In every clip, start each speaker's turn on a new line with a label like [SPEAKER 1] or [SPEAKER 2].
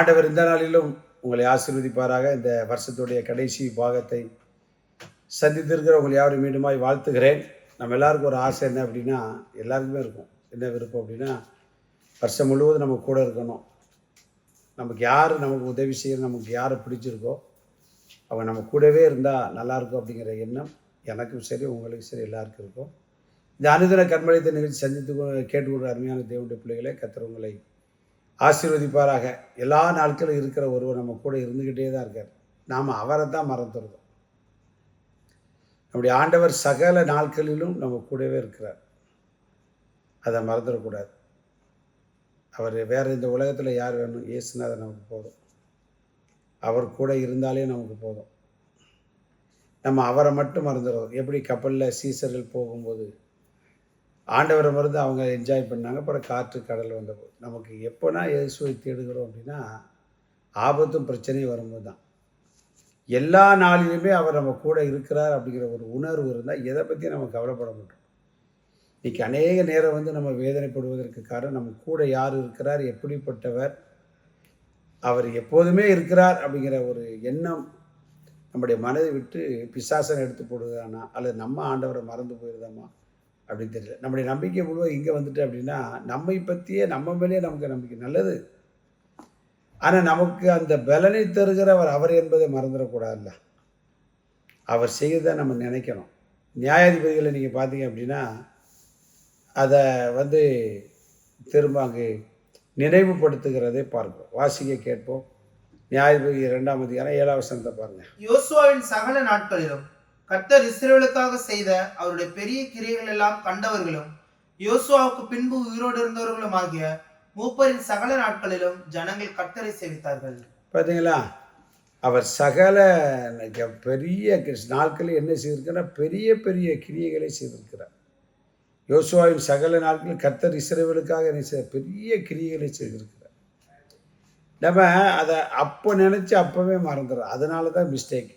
[SPEAKER 1] ஆண்டவர் இந்த நாளிலும் உங்களை ஆசிர்வதிப்பாராக. இந்த வருஷத்துடைய கடைசி பாகத்தை சந்தித்திருக்கிற உங்களை யாரும் மீண்டுமாய் வாழ்த்துகிறேன். நம்ம எல்லாருக்கும் ஒரு ஆசை என்ன அப்படின்னா எல்லாருக்குமே இருக்கும். என்ன விருப்பம் அப்படின்னா வருஷம் முழுவதும் நம்ம கூட இருக்கணும். நமக்கு யார் நமக்கு உதவி செய்ய நமக்கு யாரை பிடிச்சிருக்கோ அவங்க நம்ம கூடவே இருந்தால் நல்லாயிருக்கும் அப்படிங்கிற எண்ணம் எனக்கும் சரி உங்களுக்கும் சரி எல்லாருக்கும் இருக்கும். இந்த அனுதின கண்மளித்த நிகழ்ச்சி சந்தித்து கொ- கேட்டுக்கொண்ட அருமையான தேவனுடைய பிள்ளைகளே கத்துறவங்களை ஆசீர்வதிப்பாராக. எல்லா நாட்களும் இருக்கிற ஒருவர் நம்ம கூட இருந்துக்கிட்டே தான் இருக்கார். நாம் அவரை தான் மறந்துடுறோம். நம்முடைய ஆண்டவர் சகல நாட்களிலும் நம்ம கூடவே இருக்கிறார். அதை மறந்துடக்கூடாது. அவர் வேறு இந்த உலகத்தில் யார் வேணும்? இயேசுநாதர் நமக்கு போதும். அவர் கூட இருந்தாலே நமக்கு போதும். நம்ம அவரை மட்டும் மறந்துடுறோம். எப்படி கப்பலில் சீசர்கள் போகும்போது ஆண்டவரை மருந்து அவங்க என்ஜாய் பண்ணாங்க. அப்புறம் காற்று கடல் வந்தபோது. நமக்கு எப்போனா இயேசுவை தேடுகிறோம் அப்படின்னா ஆபத்தும் பிரச்சனையும் வரும்போது தான். எல்லா நாளிலுமே அவர் நம்ம கூட இருக்கிறார் அப்படிங்கிற ஒரு உணர்வு இருந்தால் எதை பற்றி நம்ம கவலைப்பட மாட்டோம். இன்றைக்கி அநேக நேரம் வந்து நம்ம வேதனைப்படுவதற்கு காரணம் நம்ம கூட யார் இருக்கிறார் எப்படிப்பட்டவர் அவர் எப்போதுமே இருக்கிறார் அப்படிங்கிற ஒரு எண்ணம் நம்முடைய மனதை விட்டு பிசாசனை எடுத்து போடுதானா அல்லது நம்ம ஆண்டவரை மறந்து போயிருதாமா அப்படின்னு தெரியல. நம்முடைய நம்பிக்கை முழுவதும் இங்கே வந்துட்டு அப்படின்னா நம்மை பற்றியே நம்ம மேலேயே நமக்கு நம்பிக்கை. நல்லது. ஆனால் நமக்கு அந்த பலனை தருகிறவர் அவர் என்பதை மறந்துடக்கூடாதுல்ல. அவர் செய்யறதை நம்ம நினைக்கணும். நியாயாதிபதிகளை நீங்கள் பார்த்தீங்க அப்படின்னா அதை வந்து திரும்ப அங்கு நினைவுபடுத்துகிறதை பார்ப்போம். வாசிக்க கேட்போம். நியாயாதிபதி இரண்டாம் அதிகாரம் ஏழாம் வசனத்தை பாருங்க.
[SPEAKER 2] யோசுவாவின் சகல நாட்களிலும் கர்த்தர் இஸ்ரேலுக்காக செய்த அவருடைய பெரிய கிரியைகள் எல்லாம் கண்டவர்களும் யோசுவாவுக்கு பின்பு உயிரோடு இருந்தவர்களும் ஆகிய மூப்பரின் சகல நாட்களிலும் ஜனங்கள் கர்த்தரை சேவித்தார்கள்.
[SPEAKER 1] பார்த்தீங்களா அவர் சகல பெரிய நாட்களில் என்ன செய்திருக்கிறார்? பெரிய பெரிய கிரியைகளை செய்திருக்கிறார். யோசுவாவின் சகல நாட்களில் கர்த்தர் இஸ்ரவேலுக்காக என்ன செய்த பெரிய கிரியைகளை செய்திருக்கிறார். நம்ம அதை அப்போ நினச்சி அப்போவே மறந்துடுறோம். அதனால தான் மிஸ்டேக்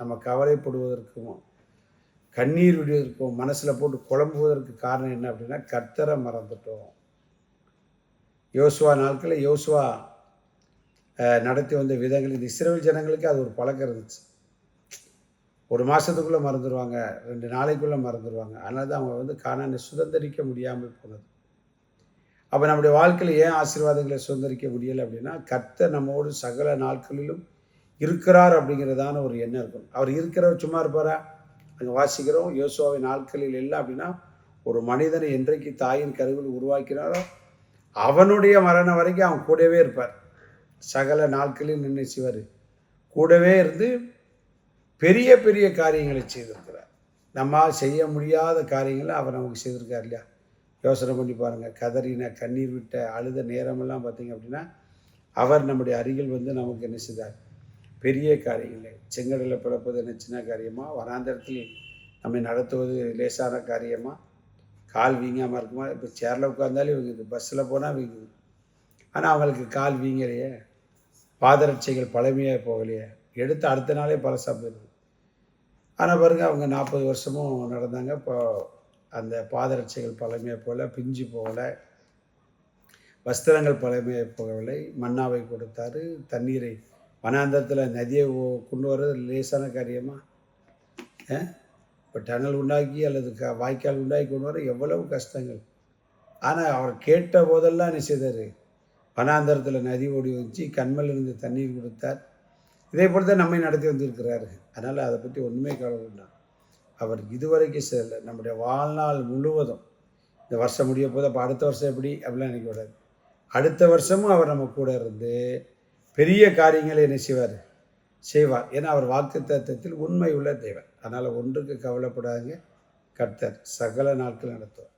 [SPEAKER 1] நம்ம கவலைப்படுவதற்கும் கண்ணீர் விடுவதற்கும் மனசில் போட்டு குழம்புவதற்கு காரணம் என்ன அப்படின்னா கர்த்தரை மறந்துட்டோம். யோசுவா நாட்களில் யோசுவா நடத்தி வந்த விதங்கள் இந்த இஸ்ரேல் ஜனங்களுக்கு அது ஒரு பழக்கம் இருந்துச்சு. ஒரு மாதத்துக்குள்ளே மறந்துடுவாங்க ரெண்டு நாளைக்குள்ளே மறந்துடுவாங்க அதனால தான் அவங்க வந்து காணானை சுதந்திரிக்க முடியாமல் போனது. அப்போ நம்முடைய வாழ்க்கையில் ஏன் ஆசீர்வாதங்களை சுதந்திரிக்க முடியலை அப்படின்னா கர்த்தர் நம்மோடு சகல நாட்களிலும் இருக்கிறார் அப்படிங்கிறதான ஒரு எண்ணம் இருக்கும். அவர் இருக்கிறவர் சும்மா இருப்பாரா? அங்கே வாசிக்கிறோம். யோசுவாவின் நாட்களில் இல்லை அப்படின்னா ஒரு மனிதனை என்றைக்கு தாயின் கருவில் உருவாக்கினாரோ அவனுடைய மரணம் வரைக்கும் அவன் கூடவே இருப்பார். சகல நாட்களில் நின்று செய்வார் கூடவே இருந்து பெரிய பெரிய காரியங்களை செய்திருக்கிறார். நம்மால் செய்ய முடியாத காரியங்களை அவர் நமக்கு செய்திருக்கார் இல்லையா? யோசனை பண்ணி பாருங்கள் கதறின கண்ணீர் விட்ட அழுத நேரமெல்லாம் பார்த்தீங்க அப்படின்னா அவர் நம்முடைய அருகில் வந்து நமக்கு என்ன செய்தார்? பெரிய காரியங்களை. செங்கடலில் பிறப்பது என்ன சின்ன காரியமாக வராந்தரத்தில் நம்மை நடத்துவது லேசான காரியமாக கால் வீங்காமல் இருக்குமா? இப்போ சேரில் உட்காந்தாலே வீங்குது. பஸ்ஸில் போனால் வீங்குது. ஆனால் அவங்களுக்கு கால் வீங்கலையே. பாதரட்சைகள் பழமையாக போகலையே. எடுத்து அடுத்த நாளே பழசாக போயிடுது ஆனால் பாருங்க அவங்க நாற்பது வருஷமும் நடந்தாங்க. இப்போ அந்த பாதரட்சைகள் பழமையாக போகல பிஞ்சு போகல. வஸ்திரங்கள் பழமையாக போகவில்லை. மன்னாவை கொடுத்தாரு. தண்ணீரை வனாந்தரத்தில் நதியை ஓ- கொண்டு வர்றது லேசான காரியமாக இப்போ டனல் உண்டாக்கி அல்லது க வாய்க்கால் உண்டாக்கி கொண்டு வர எவ்வளவு கஷ்டங்கள். ஆனால் அவர் கேட்ட போதெல்லாம் என்ன செய்தார்? வனாந்தரத்தில் நதி ஓடி வச்சு கண்மல் இருந்து தண்ணீர் கொடுத்தார். இதே போல் தான் நம்மை நடத்தி வந்திருக்கிறாரு. அதனால் அதை பற்றி ஒன்றுமே கவலை வேண்டாம். அவர் இதுவரைக்கும் செய்யலை. நம்முடைய வாழ்நாள் முழுவதும் இந்த வருஷம் முடிய போது அப்போ அடுத்த வருஷம் எப்படி? அப்படிலாம் நினைக்கக்கூடாது அடுத்த வருஷமும் அவர் நம்ம கூட இருந்து பெரிய காரியங்களை என்ன செய்வார்? செய்வார். ஏன்னா அவர் வாக்கு தத்துவத்தில் உண்மை உள்ள தெய்வன் அதனால் ஒன்றுக்கு கவலைப்படாதீங்க. கர்த்தர் சகல நாட்கள் நடத்துவார்.